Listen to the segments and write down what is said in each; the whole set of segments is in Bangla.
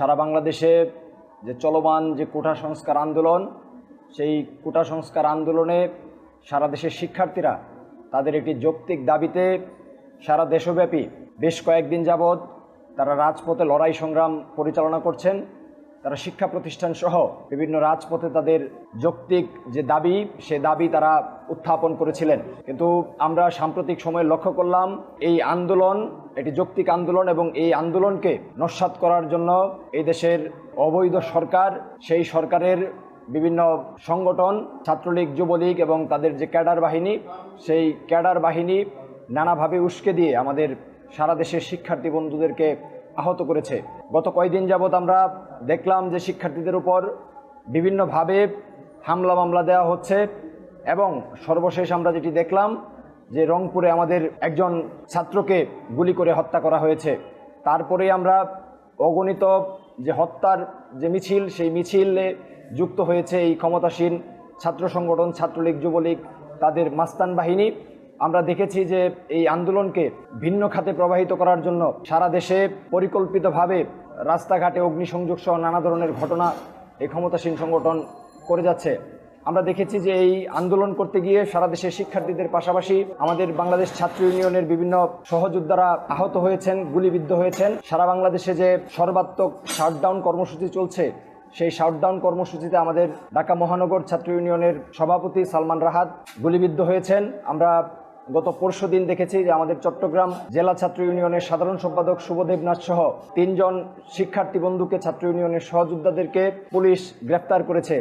সারা বাংলাদেশে যে চলমান যে কোটা সংস্কার আন্দোলন, সেই কোটা সংস্কার আন্দোলনে সারা দেশের শিক্ষার্থীরা তাদের একটি যৌক্তিক দাবিতে সারা দেশব্যাপী বেশ কয়েকদিন যাবৎ তারা রাজপথে লড়াই সংগ্রাম পরিচালনা করছেন। তারা শিক্ষা প্রতিষ্ঠান সহ বিভিন্ন রাজপথে তাদের যৌক্তিক যে দাবি, সে দাবি তারা উত্থাপন করেছিলেন। কিন্তু আমরা সাম্প্রতিক সময়ে লক্ষ্য করলাম, এই আন্দোলন, এটি যৌক্তিক আন্দোলন এবং এই আন্দোলনকে নস্বাত করার জন্য এই দেশের অবৈধ সরকার, সেই সরকারের বিভিন্ন সংগঠন, ছাত্রলীগ, যুবলীগ এবং তাদের যে ক্যাডার বাহিনী, সেই ক্যাডার বাহিনী নানাভাবে উস্কে দিয়ে আমাদের সারা দেশের শিক্ষার্থী বন্ধুদেরকে আহত করেছে। গত কয়েকদিন যাবৎ আমরা দেখলাম যে শিক্ষার্থীদের উপর বিভিন্নভাবে হামলা মামলা দেওয়া হচ্ছে এবং সর্বশেষ আমরা যেটি দেখলাম যে রংপুরে আমাদের একজন ছাত্রকে গুলি করে হত্যা করা হয়েছে। তারপরে আমরা অগণিত যে হত্যার যে মিছিল, সেই মিছিলে যুক্ত হয়েছে এই ক্ষমতাসীন ছাত্র সংগঠন, ছাত্রলীগ, যুবলীগ, তাদের মাস্তান বাহিনী। আমরা দেখেছি যে এই আন্দোলনকে ভিন্ন খাতে প্রবাহিত করার জন্য সারা দেশে পরিকল্পিতভাবে রাস্তাঘাটে অগ্নিসংযোগ সহ নানা ধরনের ঘটনা এই ক্ষমতাসীন সংগঠন করে যাচ্ছে। আমরা দেখেছি যে এই আন্দোলন করতে গিয়ে সারা দেশের শিক্ষার্থীদের পাশাপাশি আমাদের বাংলাদেশ ছাত্র ইউনিয়নের বিভিন্ন সহযোদ্ধারা আহত হয়েছেন, গুলিবিদ্ধ হয়েছেন। সারা বাংলাদেশে যে সর্বাত্মক শাটডাউন কর্মসূচি চলছে, সেই শাটডাউন কর্মসূচিতে আমাদের ঢাকা মহানগর ছাত্র ইউনিয়নের সভাপতি সালমান রাহাত গুলিবিদ্ধ হয়েছেন। আমরা গত পরশু দিন দেখেছি যে আমাদের চট্টগ্রাম জেলা ছাত্র ইউনিয়নের সাধারণ সম্পাদক শুভদেব নাথ সহ তিনজন শিক্ষার্থী বন্ধুকে ছাত্র ইউনিয়নের সহযোদ্ধাদেরকে পুলিশ গ্রেফতার করেছে।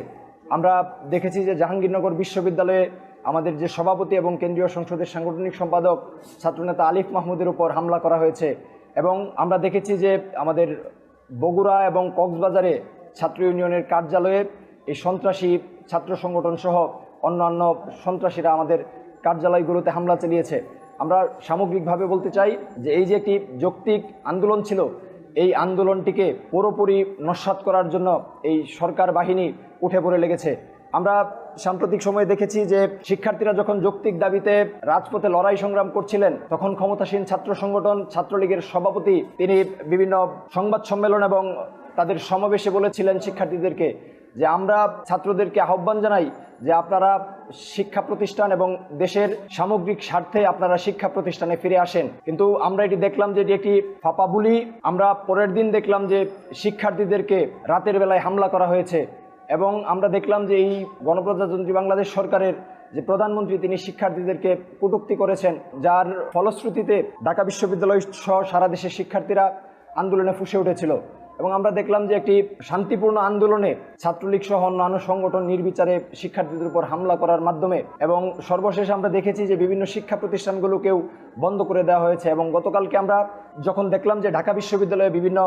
আমরা দেখেছি যে জাহাঙ্গীরনগর বিশ্ববিদ্যালয়ে আমাদের যে সভাপতি এবং কেন্দ্রীয় সংসদের সাংগঠনিক সম্পাদক ছাত্রনেতা আলিফ মাহমুদের উপর হামলা করা হয়েছে এবং আমরা দেখেছি যে আমাদের বগুড়া এবং কক্সবাজারে ছাত্র ইউনিয়নের কার্যালয়ে এই সন্ত্রাসী ছাত্র সংগঠন সহ অন্যান্য সন্ত্রাসীরা আমাদের কার্যালয়গুলোতে হামলা চালিয়েছে। আমরা সামগ্রিকভাবে বলতে চাই যে এই যে একটি যৌক্তিক আন্দোলন ছিল, এই আন্দোলনটিকে পুরোপুরি নস্বাত করার জন্য এই সরকার বাহিনী উঠে পড়ে লেগেছে। আমরা সাম্প্রতিক সময়ে দেখেছি যে শিক্ষার্থীরা যখন যৌক্তিক দাবিতে রাজপথে লড়াই সংগ্রাম করছিলেন, তখন ক্ষমতাসীন ছাত্র সংগঠন, ছাত্রলীগের সভাপতি তিনি বিভিন্ন সংবাদ সম্মেলন এবং তাদের সমাবেশে বলেছিলেন শিক্ষার্থীদেরকে যে আমরা ছাত্রদেরকে আহ্বান জানাই যে আপনারা শিক্ষা প্রতিষ্ঠান এবং দেশের সামগ্রিক স্বার্থে আপনারা শিক্ষা প্রতিষ্ঠানে ফিরে আসেন। কিন্তু আমরা এটি দেখলাম যে এটি একটি ফাঁপা বুলি। আমরা পরের দিন দেখলাম যে শিক্ষার্থীদেরকে রাতের বেলায় হামলা করা হয়েছে এবং আমরা দেখলাম যে এই গণপ্রজাতন্ত্রী বাংলাদেশ সরকারের যে প্রধানমন্ত্রী, তিনি শিক্ষার্থীদেরকে কটূক্তি করেছেন, যার ফলশ্রুতিতে ঢাকা বিশ্ববিদ্যালয় সহ সারা দেশের শিক্ষার্থীরা আন্দোলনে ফুসে উঠেছিল। এবং আমরা দেখলাম যে একটি শান্তিপূর্ণ আন্দোলনে ছাত্রলীগ সহ অন্যান্য সংগঠন নির্বিচারে শিক্ষার্থীদের উপর হামলা করার মাধ্যমে এবং সর্বশেষ আমরা দেখেছি যে বিভিন্ন শিক্ষা প্রতিষ্ঠানগুলোকেও বন্ধ করে দেওয়া হয়েছে এবং গতকালকে আমরা যখন দেখলাম যে ঢাকা বিশ্ববিদ্যালয়ে বিভিন্ন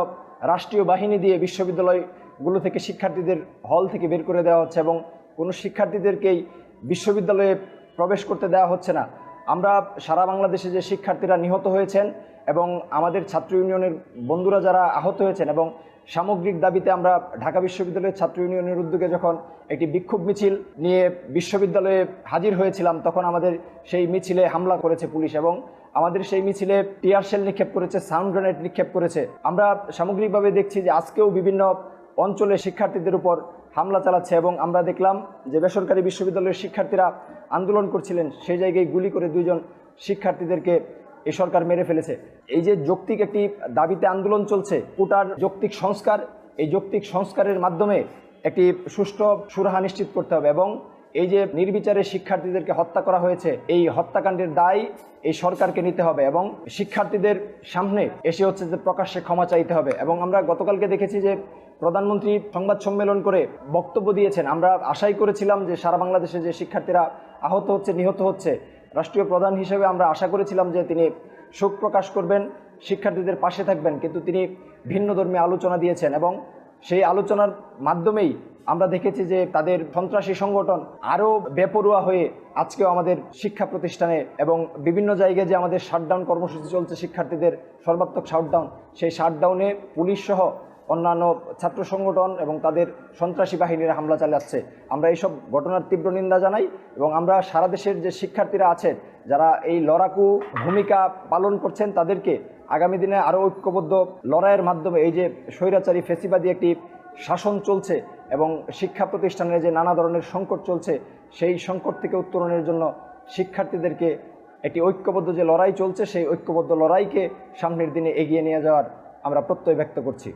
রাষ্ট্রীয় বাহিনী দিয়ে বিশ্ববিদ্যালয়গুলো থেকে শিক্ষার্থীদের হল থেকে বের করে দেওয়া হচ্ছে এবং কোনো শিক্ষার্থীদেরকেই বিশ্ববিদ্যালয়ে প্রবেশ করতে দেওয়া হচ্ছে না আমরা সারা বাংলাদেশে যে শিক্ষার্থীরা নিহত হয়েছেন এবং আমাদের ছাত্র ইউনিয়নের বন্ধুরা যারা আহত হয়েছেন এবং সামগ্রিক দাবিতে আমরা ঢাকা বিশ্ববিদ্যালয়ের ছাত্র ইউনিয়নের উদ্যোগে যখন একটি বিক্ষোভ মিছিল নিয়ে বিশ্ববিদ্যালয়ে হাজির হয়েছিলাম, তখন আমাদের সেই মিছিলে হামলা করেছে পুলিশ এবং আমাদের সেই মিছিলে টিয়ার সেল নিক্ষেপ করেছে, সাউন্ড গ্রেনেড নিক্ষেপ করেছে। আমরা সামগ্রিকভাবে দেখছি যে আজকেও বিভিন্ন অঞ্চলে শিক্ষার্থীদের উপর হামলা চালাচ্ছে এবং আমরা দেখলাম যে বেসরকারি বিশ্ববিদ্যালয়ের শিক্ষার্থীরা আন্দোলন করছিলেন, সেই জায়গায় গুলি করে দুজন শিক্ষার্থীদেরকে এই সরকার মেরে ফেলেছে। এই যে যৌক্তিক একটি দাবিতে আন্দোলন চলছে, কোটার যৌক্তিক সংস্কার, এই যৌক্তিক সংস্কারের মাধ্যমে একটি সুষ্ঠু সুরাহা নিশ্চিত করতে হবে এবং এই যে নির্বিচারে শিক্ষার্থীদেরকে হত্যা করা হয়েছে, এই হত্যাকাণ্ডের দায় এই সরকারকে নিতে হবে এবং শিক্ষার্থীদের সামনে এসে হচ্ছে যে প্রকাশ্যে ক্ষমা চাইতে হবে। এবং আমরা গতকালকে দেখেছি যে প্রধানমন্ত্রী সংবাদ সম্মেলন করে বক্তব্য দিয়েছেন। আমরা আশাই করেছিলাম যে সারা বাংলাদেশে যে শিক্ষার্থীরা আহত হচ্ছে, নিহত হচ্ছে, রাষ্ট্রীয় প্রধান হিসেবে আমরা আশা করেছিলাম যে তিনি শোক প্রকাশ করবেন, শিক্ষার্থীদের পাশে থাকবেন। কিন্তু তিনি ভিন্ন ধর্মী আলোচনা দিয়েছেন এবং সেই আলোচনার মাধ্যমেই আমরা দেখেছি যে তাদের সন্ত্রাসী সংগঠন আরও বেপরোয়া হয়ে আজকেও আমাদের শিক্ষা প্রতিষ্ঠানে এবং বিভিন্ন জায়গায় যে আমাদের শাটডাউন কর্মসূচি চলছে শিক্ষার্থীদের সর্বাত্মক শাটডাউন, সেই শাটডাউনে পুলিশ সহ অন্যান্য ছাত্র সংগঠন এবং তাদের সন্ত্রাসী বাহিনীরা হামলা চালাচ্ছে। আমরা এইসব ঘটনার তীব্র নিন্দা জানাই এবং আমরা সারা দেশের যে শিক্ষার্থীরা আছেন যারা এই লড়াকু ভূমিকা পালন করছেন, তাদেরকে আগামী দিনে আরও ঐক্যবদ্ধ লড়াইয়ের মাধ্যমে এই যে স্বৈরাচারী ফেসিবাদী একটি শাসন চলছে এবং শিক্ষা প্রতিষ্ঠানে যে নানা ধরনের সংকট চলছে, সেই সংকট থেকে উত্তরণের জন্য শিক্ষার্থীদেরকে একটি ঐক্যবদ্ধ যে লড়াই চলছে, সেই ঐক্যবদ্ধ লড়াইকে সামনের দিনে এগিয়ে নিয়ে যাওয়ার আমরা প্রত্যয় ব্যক্ত করছি।